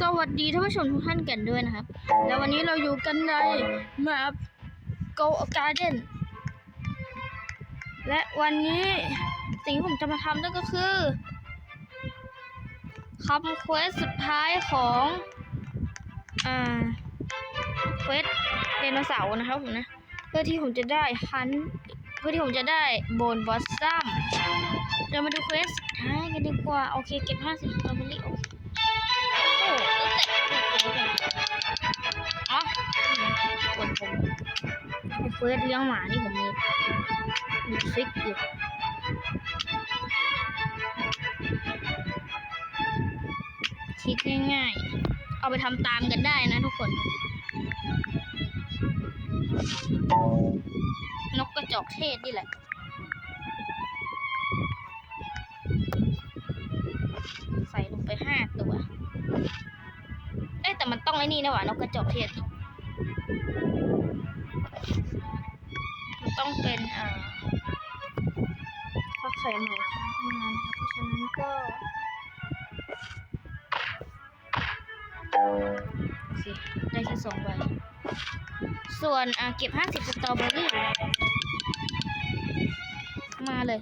สวัสดีท่านผู้ชมทุกท่านกันด้วยนะครับ แล้ววันนี้เราอยู่กันใน map Go Garden และวันนี้สิ่งที่ผมจะมาทำนั่นก็คือคำเควสสุดท้ายของอ่าเควสไดโนเสาร์นะครับผมนะ เพื่อที่ผมจะได้ฮันเพื่อที่ผมจะได้โบนบอสซัมเรามาดูเควสสุดท้ายกันดีกว่า โอเค เก็บ 50สตรอเบอรี่โอเคโอ้แล้วแต่ อ๋อกดผมเฟิร์สเลี้ยงหมานี่ผมมีมีทริคอยู่ทริคง่ายๆ เอาไปทำตามกันได้นะทุกคน นกกระจอกเทศนี่แหละใส่ลงไปห้าตัว เอ้แต่มันต้องไอ้นี่นะหว่านกกระจอกเทศมันต้องเป็นอ่อข้าวไข่ใหม่ค่ะเท่านั้นะคะเพราะฉะนั้นก็โอเคได้แค่สองใบส่วนอ่าเก็บห้าสิบสตรอเบอรี่มาเลย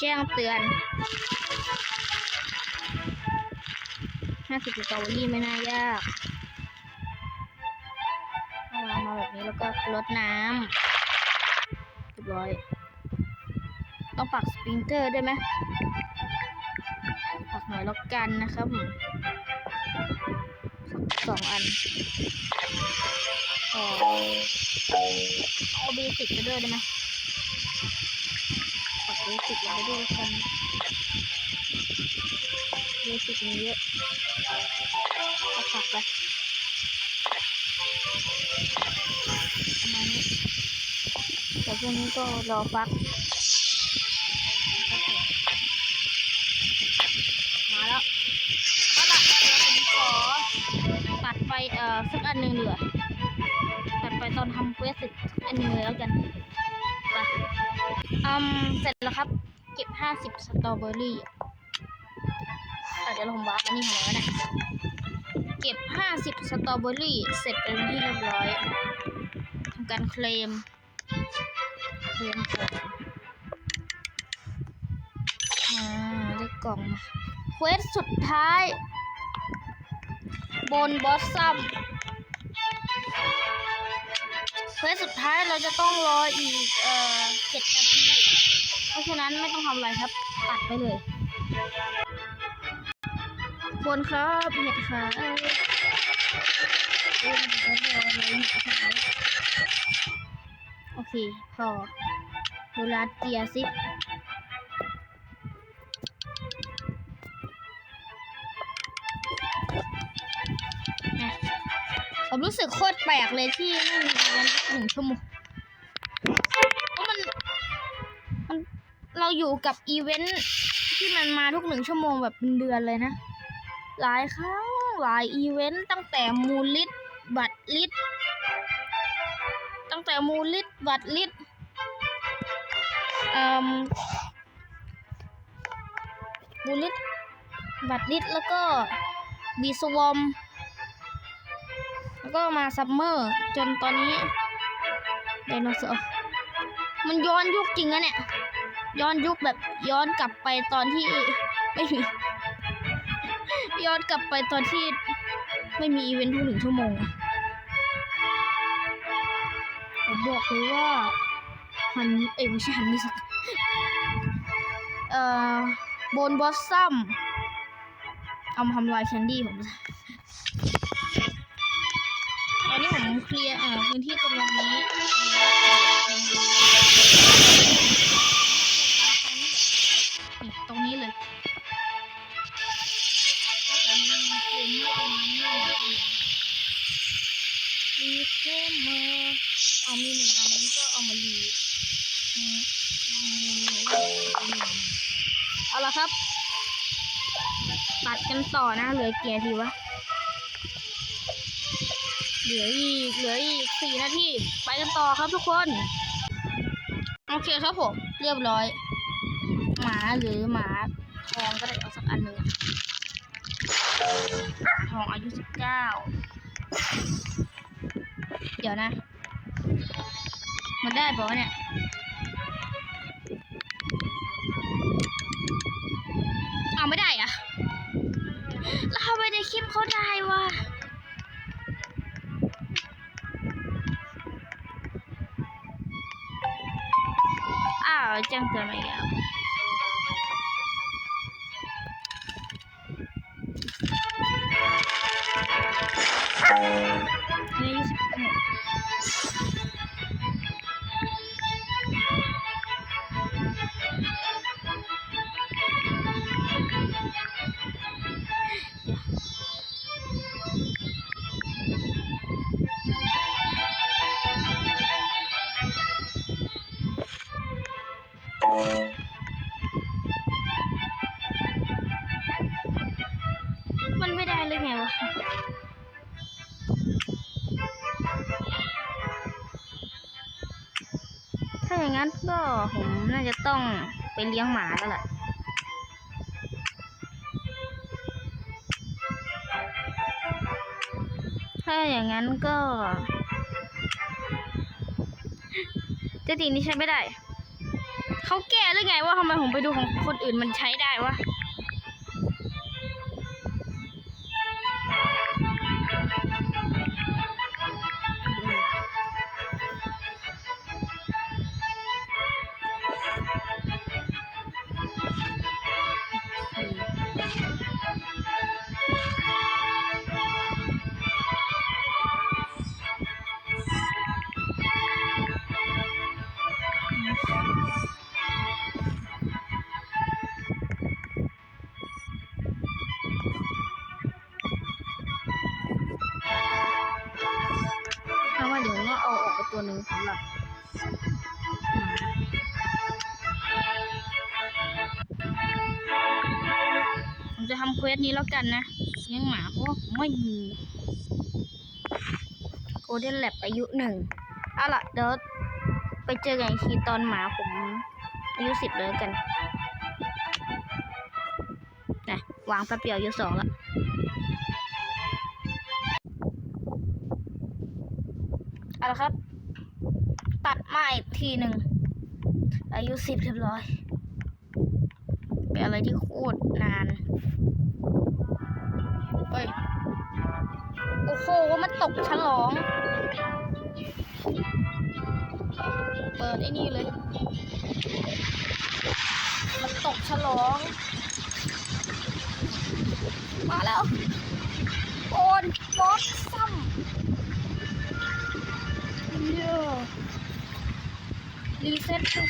แจ้งเตือนห้าสิบสตรอเบอรี่ไม่น่ายากเอาวางมาแบบนี้แล้วก็รดน้ำเรียบร้อย ต้องปักสปริงเกอร์ด้วยไหมปักหน่อยแล้วกันนะครับสักสองอันพอเอาเบสิกไปด้วยได้ไหม ปักเบสิกลงไปด้วยกันเบสิกมีเยอะเอาปักไปประมาณนี้แต่พวกนี้ก็รอฟัก มาแล้วก็ตัดเดี๋ยวผมขอตัดไปเอ่อสักอันหนึ่งเหลือตัดไปตอนทำเควสสักอันหนึ่งเลยแล้วกัน อืมเสร็จแล้วครับ เก็บห้าสิบสตรอเบอรี่อะเดี๋ยวผมวางอันนี้ของเรานะเก็บห้าสิบสตรอเบอรี่ เสร็จเป็นที่เรียบร้อยทำการเคลม เคลมของมาได้กล่องมาเควสสุดท้าย บนบอสซัม เควสสุดท้ายเราจะต้องรออีกเอ่อเจ็ดนาทีเพราะฉะนั้นไม่ต้องทำอะไรครับตัดไปเลยคนครับเห็ดขารอเลยเห็ดขายโอเคพอดูลาเกียร์สิ ผมรู้สึกโคตรแปลกเลยที่ไม่มีวันหนึ่งชั่วโมงเพราะมันมัน เราอยู่กับอีเวนท์ที่มันมาทุกหนึ่งชั่วโมงแบบเป็นเดือนเลยนะ หลายครั้งหลายอีเวนต์ตั้งแต่มูลิตบัตรลิตตั้งแต่มูลิตบัตรลิตเอ่อมูลลิตบัตรลิตแล้วก็บีสวอม แล้วก็มาซัมเมอร์จนตอนนี้ไดโนเสาร์มันย้อนยุคจริงอะเนี่ย ย้อนยุคแบบย้อนกลับไปตอนที่ไม่มีย้อนกลับไปตอนที่ไม่มีอีเวนต์ทุกหนึ่งชั่วโมงผมบอกเลยว่าฮันเอ้ยไม่ใช่ฮันนี่สักเอ่อบนบอสซัมเอามาทำลายแคนดี้ผมต อนนี้ผมเคลียร์อ่อพื้นที่ตรงนี้ตรงนี้เลยแล้วแต่มีเกมเมอร์รีเกมเมอร์เอามีหนึ่งอันนั้นก็เอามารีอืมอืมเอาละครับ ตัดกันต่อนะเหลือเกียร์ทีวะ เหลืออีกเหลืออีกสี่นาทีไปกันต่อครับทุกคน โอเคครับผม เรียบร้อย หมาหรือหมาทองก็ได้เอาสักอันหนึ่งหมาทองอายุสิบเก้าเดี๋ยวนะ มันได้ปะวะเนี่ยเอาไม่ได้อะแล้วทำไมในคลิปเขาได้วะ อ้าวแจ้ ไปเลี้ยงหมาแล้วล่ะถ้าอย่างนั้นก็เจตีนี้ใช้ไม่ได้ เขาแก้หรือไงว่าทำไมผมไปดูของคนอื่นมันใช้ได้วะ เพราะว่าเดี๋ยวก็เอาออกไปตัวหนึ่งสำหรับหมาผมจะทำเควสนี้แล้วกันนะเลี้ยงหมาเพราะว่าผมไม่มีโกลเด้นแลบอายุหนึ่งเอาล่ะเดี๋ยวไปเจอกันอีกทีตอนหมาผมอายุสิบเลยกันนะวางแป๊บเดียวอายุสองแล้ว เอาละครับ ตัดมาอีกทีหนึ่ง อายุสิบเรียบร้อย เป็นอะไรที่โคตรนานเฮ้ย โอ้โห มันตกฉลอง เปิดไอ้นี่เลย มันตกฉลอง มาแล้วโอนบอสซั มเยอะรีเซ็ตทุก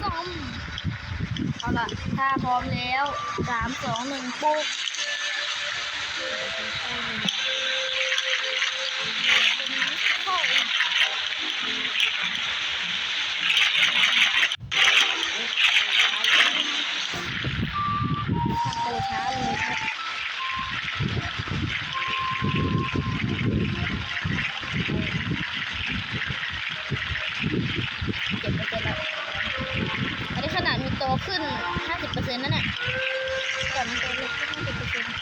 ซ่อมเอา ล่ะ ถ้าพร้อมแล้วสามสองหนึ่งปุ๊บโตช้าเลยครับ เจ็ดเปอร์เซ็นต์แล้วอันนี้ขนาดมีโตขึ้นห้าสิบเปอร์เซ็นต์นั่นแหละก่อนมีโตขึ้นห้าสิบเปอร์เซ็นต์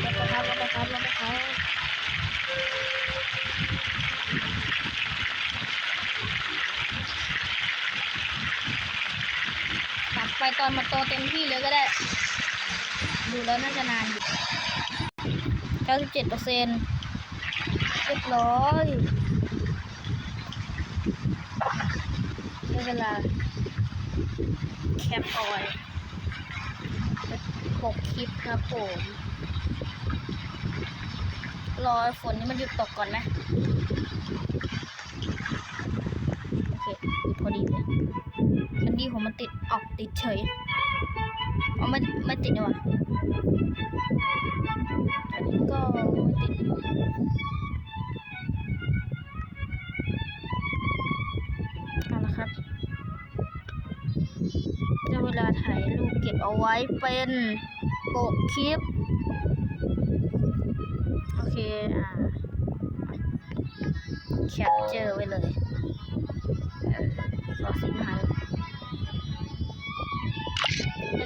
แล้วก็ครับแล้วก็ครับแล้วก็ครับตัด ไปตอนมันโตเต็มที่เลยก็ได้ ดูแล้วน่าจะนานอยู่97เปอร์เซ็นต์เรียบร้อยใช้เวลาแคปเอาไว้หกคลิปครับผมรอฝนนี้มันหยุดตกก่อนไหม มันติดออกติดเฉยอ๋อไม่ไม่ติดนี่หว่าอันนี้ก็ไม่ติดเอาละครับจะเวลาถ่ายรูปเก็บเอาไว้เป็นโปกคลิป โอเค อ่าแคปเจอร์ไว้เลย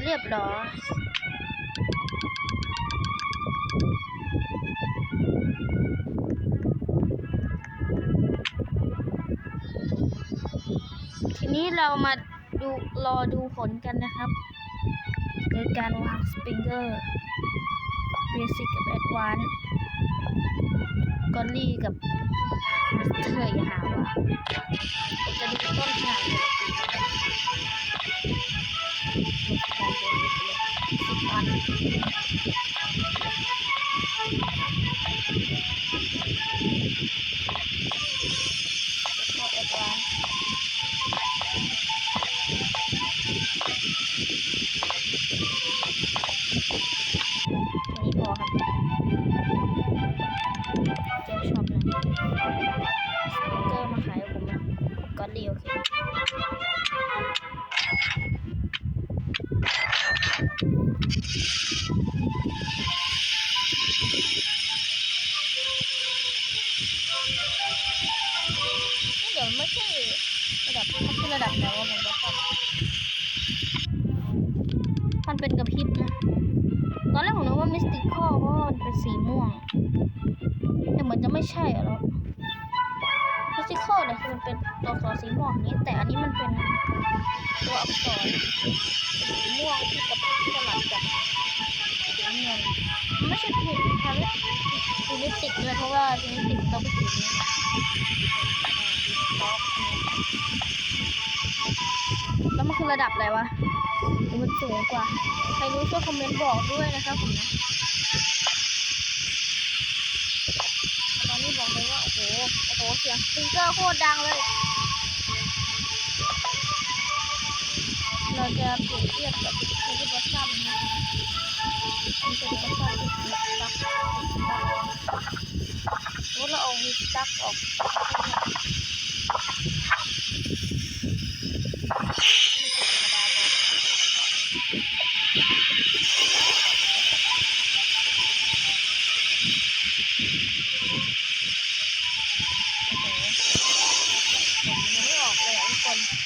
เรียบร้อยทีนี้เรามาดูรอดูผลกันนะครับโดยการวางสปริงเกอร์เบสิกกับแอดวานซ์กอลลี่กับมิสเตอร์อย่าหาว่าจะดูต้นทาง เล ไม่ใช่ระดับมันคือระดับไหนวะผมก็ชอบมันเป็นกระพริบนะตอนแรกผมนึกว่ามิสติคอเพราะมันเป็นสีม่วง แต่เหมือนจะไม่ใช่อะหรอกมิสติคอเนี่ยคือมันเป็นตัวอักษรสีม่วงนี้ แต่อันนี้มันเป็นตัวอักษรสีม่วงที่กับสลับกับสีเงินมันไม่ใช่ผิดทางฟินิติกด้วยเพราะว่าฟินิติกต้องไปสีนี้ แล้วมันคือระดับอะไรวะมันสูงกว่า ใครรู้ช่วยคอมเมนต์บอกด้วยนะครับผมนะตอนนี้บอกเลยว่า โอ้โห โอ้โห เสียงสปริงเกอร์โคตรดังเลย เราจะเปรียบเทียบกับเทเลบัสซัมนะอันนี้เป็นบัสซัมที่ติดตักติดตักแล้วเราเอาวิสตักออกไม่ใช่ธรรมดาเลย โอ้โหผมยังไม่ออก เลยอะ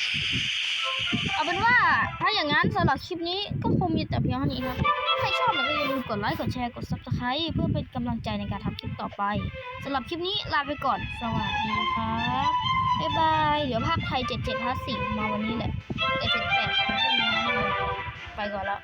ทุกคนเอาเป็นว่าถ้าอย่างนั้นสำหรับคลิปนี้ก็คงมีแต่เพียงเท่านี้ครับ ถ้าใครชอบก็อย่าลืมกดไลค์ กดแชร์ กด subscribe เพื่อเป็นกำลังใจในการทำคลิปต่อไปสำหรับคลิปนี้ลาไปก่อน สวัสดีครับบ๊ายบาย เดี๋ยวภาคไทย 7754มาวันนี้แหละ77 8ของพรุ่งนี้ไปก่อนแล้ว